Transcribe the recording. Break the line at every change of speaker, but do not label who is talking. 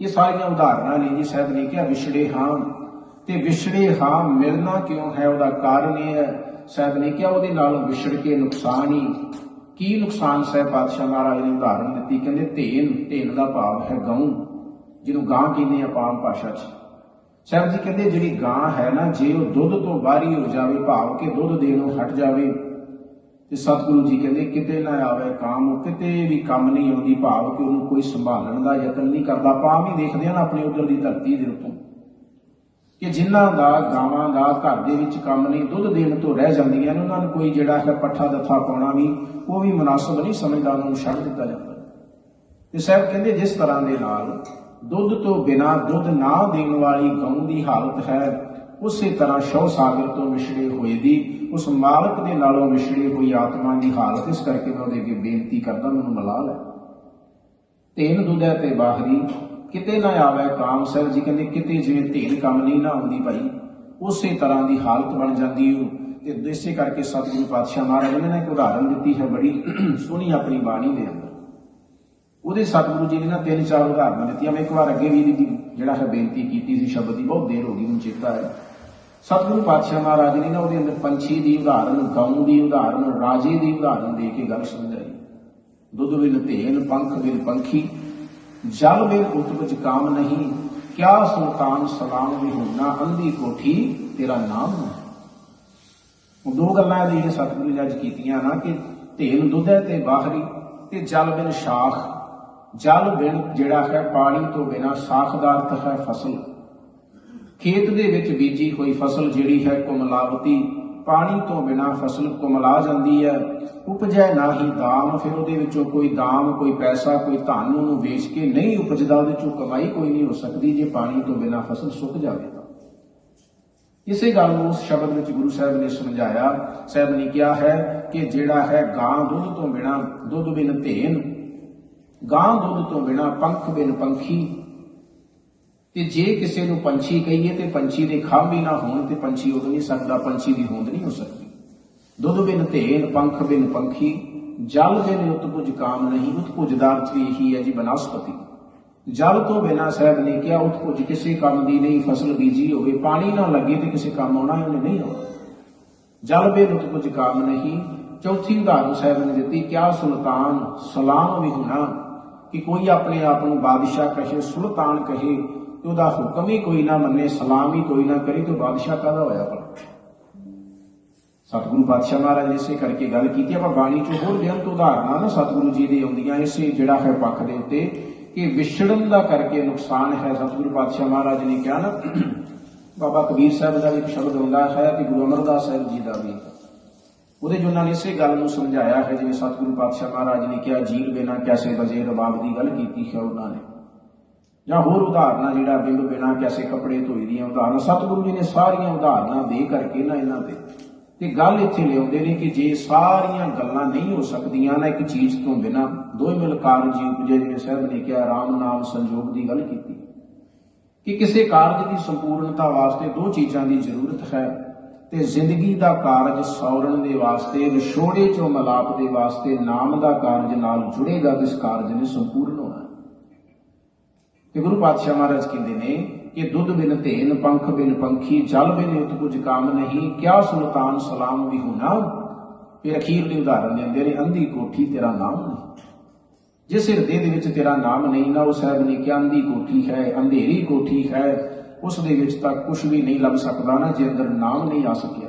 ਇਹ ਸਾਰੀਆਂ ਉਦਾਹਰਨਾਂ ਨੇ ਜੀ ਸਾਹਿਬ ਨੇ ਕਿਹਾ, ਵਿਛੜੇ ਹਾਂ ਤੇ ਵਿਛੜੇ ਹਾਂ ਮਿਲਣਾ ਕਿਉਂ ਹੈ? ਉਹਦਾ ਕਾਰਨ ਇਹ ਹੈ ਸਾਹਿਬ ਨੇ ਕਿਹਾ, ਉਹਦੇ ਨਾਲ ਵਿਛੜ ਕੇ ਨੁਕਸਾਨ ਹੀ। ਕੀ ਨੁਕਸਾਨ ਸਾਹਿਬ ਪਾਤਸ਼ਾਹ ਮਹਾਰਾਜ ਨੇ ਉਦਾਹਰਨ ਦਿੱਤੀ? ਕਹਿੰਦੇ, ਧੇਨ ਧੇਨ ਦਾ ਭਾਵ ਹੈ ਗਊ, ਜਿਹਨੂੰ ਗਾਂ ਕਹਿੰਦੇ ਆ ਆਮ ਭਾਸ਼ਾ 'ਚ। ਸਾਹਿਬ ਜੀ ਕਹਿੰਦੇ, ਜਿਹੜੀ ਗਾਂ ਹੈ ਨਾ, ਜੇ ਉਹ ਦੁੱਧ ਤੋਂ ਬਾਹਰੀ ਹੋ ਜਾਵੇ, ਭਾਵ ਕਿ ਦੁੱਧ ਦੇਣੋਂ ਹਟ ਜਾਵੇ ਤੇ ਸਤਿਗੁਰੂ ਜੀ ਕਹਿੰਦੇ, ਕਿਤੇ ਨਾ ਆਵੇ ਕਾਮ, ਕਿਤੇ ਵੀ ਕੰਮ ਨਹੀਂ ਆਉਂਦੀ, ਭਾਵ ਕਿ ਉਹਨੂੰ ਕੋਈ ਸੰਭਾਲਣ ਦਾ ਯਤਨ ਨਹੀਂ ਕਰਦਾ। ਆਪਾਂ ਵੀ ਦੇਖਦੇ ਹਾਂ ਨਾ ਆਪਣੀ ਉਧਰ ਦੀ ਧਰਤੀ ਦੇ ਉੱਤੋਂ ਕਿ ਜਿਨ੍ਹਾਂ ਦਾ, ਗਾਵਾਂ ਦਾ ਘਰ ਦੇ ਵਿੱਚ ਕੰਮ ਨਹੀਂ, ਦੁੱਧ ਦੇਣ ਤੋਂ ਰਹਿ ਜਾਂਦੀਆਂ ਨੇ, ਉਹਨਾਂ ਨੂੰ ਕੋਈ ਜਿਹੜਾ ਹੈ ਪੱਠਾ ਦੱਥਾ ਪਾਉਣਾ ਵੀ, ਉਹ ਵੀ ਮੁਨਾਸਬ ਨਹੀਂ ਸਮਝਦਾ, ਉਹਨਾਂ ਨੂੰ ਛੱਡ ਦਿੱਤਾ ਜਾਂਦਾ। ਤੇ ਸਾਹਿਬ ਕਹਿੰਦੇ, ਜਿਸ ਤਰ੍ਹਾਂ ਦੇ ਨਾਲ ਦੁੱਧ ਤੋਂ ਬਿਨਾ ਦੁੱਧ ਨਾ ਦੇਣ ਵਾਲੀ ਗਊ ਦੀ ਹਾਲਤ ਹੈ ਉਸੇ ਤਰ੍ਹਾਂ ਸ਼ੌ ਸਾਗਰ ਤੋਂ ਵਿਛੜੇ ਹੋਏ ਦੀ, ਉਸ ਮਾਲਕ ਦੇ ਨਾਲੋਂ ਵਿਛੜੀ ਹੋਈ ਆਤਮਾ ਦੀ ਹਾਲਤ ਇਸ ਕਰਕੇ ਮੈਂ ਉਹਦੇ ਅੱਗੇ ਬੇਨਤੀ ਕਰਦਾ, ਮੈਨੂੰ ਮਲਾ ਲੈ। ਤੇਨ ਦੁੱਧੈ ਤੇ ਬਾਹਰੀ, ਕਿਤੇ ਨਾ ਆਵੇ ਕਾਮ ਸਾਹਿਬ ਜੀ, ਕਹਿੰਦੇ ਕਿਤੇ ਜਿਵੇਂ ਧੇਨ ਕੰਮ ਨਹੀਂ ਨਾ ਆਉਂਦੀ ਭਾਈ, ਉਸੇ ਤਰ੍ਹਾਂ ਦੀ ਹਾਲਤ ਬਣ ਜਾਂਦੀ ਉਹ ਤੇ ਇਸੇ ਕਰਕੇ ਸਤਿਗੁਰੂ ਪਾਤਸ਼ਾਹ ਮਹਾਰਾਜ ਨੇ ਇੱਕ ਉਦਾਹਰਨ ਦਿੱਤੀ ਹੈ ਬੜੀ ਸੋਹਣੀ ਆਪਣੀ ਬਾਣੀ ਦੇ ਅੰਦਰ। ਉਹਦੇ ਸਤਿਗੁਰੂ ਜੀ ਨੇ ਨਾ ਤਿੰਨ ਚਾਰ ਉਦਾਹਰਨਾਂ ਦਿੱਤੀਆਂ, ਮੈਂ ਇੱਕ ਵਾਰ ਅੱਗੇ ਵੀ ਜਿਹੜਾ ਹੈ ਬੇਨਤੀ ਕੀਤੀ ਸੀ, ਸ਼ਬਦ ਦੀ ਬਹੁਤ ਦੇਰ ਹੋ ਗਈ ਮੈਨੂੰ ਚੇਤਾ ਹੈ ਸਤਿਗੁਰੂ ਪਾਤਸ਼ਾਹ ਮਹਾਰਾਜ ਨੇ ਨਾ ਉਹਦੇ ਅੰਦਰ ਪੰਛੀ ਦੀ ਉਦਾਹਰਨ ਗਾਉਂ ਦੀ ਉਦਾਹਰਨ, ਰਾਜੇ ਦੀ ਉਦਾਹਰਨ ਦੇ ਕੇ ਗੱਲ ਸਮਝਾਈ। ਦੁੱਧ ਬਿਨ ਧੇਨ ਪੰਖ ਬਿਨ ਪੰਖੀ, ਜਲ ਬਿਨ ਉਤਪਜ ਕਾਮ ਨਹੀਂ, ਕਿਆ ਸੁਲਤਾਨ ਸਲਾਮ ਵੀ ਅੰਧੀ ਕੋਠੀ ਤੇਰਾ ਨਾਮ ਹੈ। ਉਹ ਦੋ ਗੱਲਾਂ ਇਹਦੀ ਸਤਿਗੁਰੂ ਜੀ ਅੱਜ ਕੀਤੀਆਂ ਨਾ ਕਿ ਧੇਨ ਦੁੱਧ ਹੈ ਤੇ ਬਾਹਰੀ, ਤੇ ਜਲ ਬਿਨ ਸ਼ਾਖ। ਜਲ ਬਿਨ ਜਿਹੜਾ ਹੈ ਪਾਣੀ ਤੋਂ ਬਿਨਾ ਸਾਖ ਦਾ ਅਰਥ ਹੈ ਫਸਲ। ਖੇਤ ਦੇ ਵਿੱਚ ਬੀਜੀ ਹੋਈ ਫਸਲ ਜਿਹੜੀ ਹੈ ਕੁਮਲਾਵਤੀ, ਪਾਣੀ ਤੋਂ ਬਿਨਾ ਫਸਲ ਕੁਮਲਾ ਜਾਂਦੀ ਹੈ। ਉਪਜੈ ਨਾਹੀ ਦਾਮ, ਫਿਰ ਉਹਦੇ ਵਿੱਚੋਂ ਕੋਈ ਦਾਮ, ਕੋਈ ਪੈਸਾ, ਕੋਈ ਧਨ ਉਹਨੂੰ ਵੇਚ ਕੇ ਨਹੀਂ ਉਪਜਦਾ, ਉਹਦੇ ਚੋਂ ਕਮਾਈ ਕੋਈ ਨਹੀਂ ਹੋ ਸਕਦੀ ਜੇ ਪਾਣੀ ਤੋਂ ਬਿਨਾ ਫਸਲ ਸੁੱਕ ਜਾਵੇ ਤਾਂ ਇਸੇ ਗੱਲ ਨੂੰ ਉਸ ਸ਼ਬਦ ਵਿੱਚ ਗੁਰੂ ਸਾਹਿਬ ਨੇ ਸਮਝਾਇਆ। ਸਾਹਿਬ ਨੇ ਕਿਹਾ ਹੈ ਕਿ ਜਿਹੜਾ ਹੈ ਗਾਂ ਦੁੱਧ ਤੋਂ ਬਿਨਾ, ਦੁੱਧ ਬਿਨ ਧੇਨ, ਗਾਂ ਦੁੱਧ ਤੋਂ ਬਿਨਾ ਪੰਖ ਬਿਨ ਪੰਖੀ ਤੇ ਜੇ ਕਿਸੇ ਨੂੰ ਪੰਛੀ ਕਹੀਏ ਤੇ ਪੰਛੀ ਦੇ ਖੰਭ ਹੀ ਨਾ ਹੋਣ ਤੇ ਪੰਛੀ ਉਡ ਨਹੀਂ ਸਕਦਾ ਪੰਛੀ ਦੀ ਹੋਂਦ ਨਹੀਂ ਹੋ ਸਕਦੀ। ਦੁੱਧ ਬਿਨ ਧੇਨ ਪੰਖ ਬਿਨ ਪੰਖੀ, ਜਲ ਬਿਨ ਉਤਪੁਜ ਕਾਮ ਨਹੀਂ ਉਤਪੁਜ ਦਾ ਅਰਥ ਵੀ ਇਹੀ ਹੈ ਜੀ ਬਨਸਪਤੀ। ਜਲ ਤੋਂ ਬਿਨਾ ਸਾਹਿਬ ਨੇ ਕਿਹਾ ਉਤਪੁਜ ਕਿਸੇ ਕੰਮ ਦੀ ਨਹੀਂ, ਫਸਲ ਬੀਜੀ ਹੋਵੇ, ਪਾਣੀ ਨਾ ਲੱਗੇ ਤੇ ਕਿਸੇ ਕੰਮ ਆਉਣਾ ਉਹਨੇ ਨਹੀਂ ਆਉਣਾ। ਜਲ ਬਿਨ ਉਤਪੁਜ ਕਾਮ ਨਹੀਂ, ਚੌਥੀ ਉਦਾਹਰਨ ਸਾਹਿਬ ਨੇ ਦਿੱਤੀ, ਕਿਆ ਸੁਲਤਾਨ ਸਲਾਮ ਵੀ ਹੋਣਾ ਕਿ ਕੋਈ ਆਪਣੇ ਆਪ ਨੂੰ ਬਾਦਸ਼ਾਹ ਕਹੇ, ਸੁਲਤਾਨ ਕਹੇ ਤੇ ਉਹਦਾ ਹੁਕਮ ਹੀ ਕੋਈ ਨਾ ਮੰਨੇ, ਸਲਾਮ ਹੀ ਕੋਈ ਨਾ ਕਰੇ ਤੇ, ਬਾਦਸ਼ਾਹ ਕਾਹਦਾ ਹੋਇਆ ਭਲਾ? ਸਤਿਗੁਰੂ ਪਾਤਸ਼ਾਹ ਮਹਾਰਾਜ ਨੇ ਇਸੇ ਕਰਕੇ ਗੱਲ ਕੀਤੀ, ਆਪਾਂ ਬਾਣੀ ਚ ਹੋਰ ਬੇਅੰਤ ਉਦਾਹਰਨਾਂ ਨਾ ਸਤਿਗੁਰੂ ਜੀ ਦੇ ਆਉਂਦੀਆਂ, ਇਸੇ ਜਿਹੜਾ ਹੈ ਪੱਖ ਦੇ ਉੱਤੇ, ਕਿ ਵਿਛੜਨ ਦਾ ਕਰਕੇ ਨੁਕਸਾਨ ਹੈ, ਸਤਿਗੁਰੂ ਪਾਤਸ਼ਾਹ ਮਹਾਰਾਜ ਨੇ ਕਿਹਾ ਨਾ, ਬਾਬਾ ਕਬੀਰ ਸਾਹਿਬ ਦਾ ਵੀ ਇੱਕ ਸ਼ਬਦ ਹੁੰਦਾ ਹੈ ਤੇ ਗੁਰੂ ਅਮਰਦਾਸ ਸਾਹਿਬ ਜੀ ਦਾ ਵੀ। ਉਹਦੇ 'ਚ ਉਹਨਾਂ ਨੇ ਇਸੇ ਗੱਲ ਨੂੰ ਸਮਝਾਇਆ ਹੈ, ਜਿਵੇਂ ਸਤਿਗੁਰੂ ਪਾਤਸ਼ਾਹ ਮਹਾਰਾਜ ਨੇ ਕਿਹਾ ਜੀਲ ਬਿਨਾ ਕੈਸੇ ਬਜੇ ਰਬਾਬ ਦੀ ਗੱਲ ਕੀਤੀ ਹੈ ਉਹਨਾਂ ਨੇ। ਜਾਂ ਹੋਰ ਉਦਾਹਰਨਾਂ ਜਿਹੜਾ ਬਿੰਬ ਬਿਨਾ ਕੈਸੇ ਕੱਪੜੇ ਧੋਈ ਦੀਆਂ ਉਦਾਹਰਨਾਂ, ਸਤਿਗੁਰੂ ਜੀ ਨੇ ਸਾਰੀਆਂ ਉਦਾਹਰਨਾਂ ਦੇ ਕਰਕੇ ਨਾ ਇਹਨਾਂ ਤੇ। ਤੇ ਗੱਲ ਇੱਥੇ ਲਿਆਉਂਦੇ ਨੇ ਕਿ ਜੇ ਸਾਰੀਆਂ ਗੱਲਾਂ ਨਹੀਂ ਹੋ ਸਕਦੀਆਂ, ਨਾ ਇੱਕ ਚੀਜ਼ ਤੋਂ ਬਿਨਾ ਦੋਵੇਂ ਮਿਲ ਕਾਰਜ ਹੀ ਉਪਜੇ ਜਿਵੇਂ ਸਾਹਿਬ ਨੇ ਕਿਹਾ, ਰਾਮ ਨਾਮ ਸੰਜੋਗ ਦੀ ਗੱਲ ਕੀਤੀ। ਕਿ ਕਿਸੇ ਕਾਰਜ ਦੀ ਸੰਪੂਰਨਤਾ ਵਾਸਤੇ ਦੋ ਚੀਜ਼ਾਂ ਦੀ ਜ਼ਰੂਰਤ ਹੈ ਤੇ ਜ਼ਿੰਦਗੀ ਦਾ ਕਾਰਜ ਸੌਰਨ ਦੇ ਵਾਸਤੇ, ਵਿਛੋੜੇ ਚੋਂ ਮਲਾਪ ਦੇ ਵਾਸਤੇ ਨਾਮ ਦਾ ਕਾਰਜ ਨਾਲ ਜੁੜੇਗਾ, ਜਿਸ ਕਾਰਜ ਨੇ ਸੰਪੂਰਨ ਹੋਣਾ। ਤੇ ਗੁਰੂ ਪਾਤਸ਼ਾਹ ਮਹਾਰਾਜ ਕਹਿੰਦੇ ਨੇ ਕਿ ਦੁੱਧ ਬਿਨ ਧੇਨ, ਪੰਖ ਬਿਨ ਪੰਖੀ, ਜਲ ਬਿਨ ਕੁਝ ਕਾਮ ਨਹੀਂ, ਕਿਆ ਸੁਲਤਾਨ ਸਲਾਮ ਵੀ ਹੋਣਾ? ਫਿਰ ਅਖੀਰ ਅਖੀਰਲੀ ਉਦਾਹਰਨ ਦਿੰਦੇ ਨੇ ਅੰਧੀ ਕੋਠੀ ਤੇਰਾ ਨਾਮ ਨਹੀਂ। ਜਿਸ ਹਿਰਦੇ ਦੇ ਵਿੱਚ ਤੇਰਾ ਨਾਮ ਨਹੀਂ, ਨਾ ਉਹ ਸਾਹਿਬ ਨੇ ਕਿਹਾ ਅੰਧੀ ਕੋਠੀ ਹੈ, ਅੰਧੇਰੀ ਕੋਠੀ ਹੈ, ਉਸ ਦੇ ਵਿੱਚ ਤਾਂ ਕੁਝ ਵੀ ਨਹੀਂ ਲੱਭ ਸਕਦਾ, ਨਾ ਜੇ ਅੰਦਰ ਨਾਮ ਨਹੀਂ ਆ ਸਕਿਆ।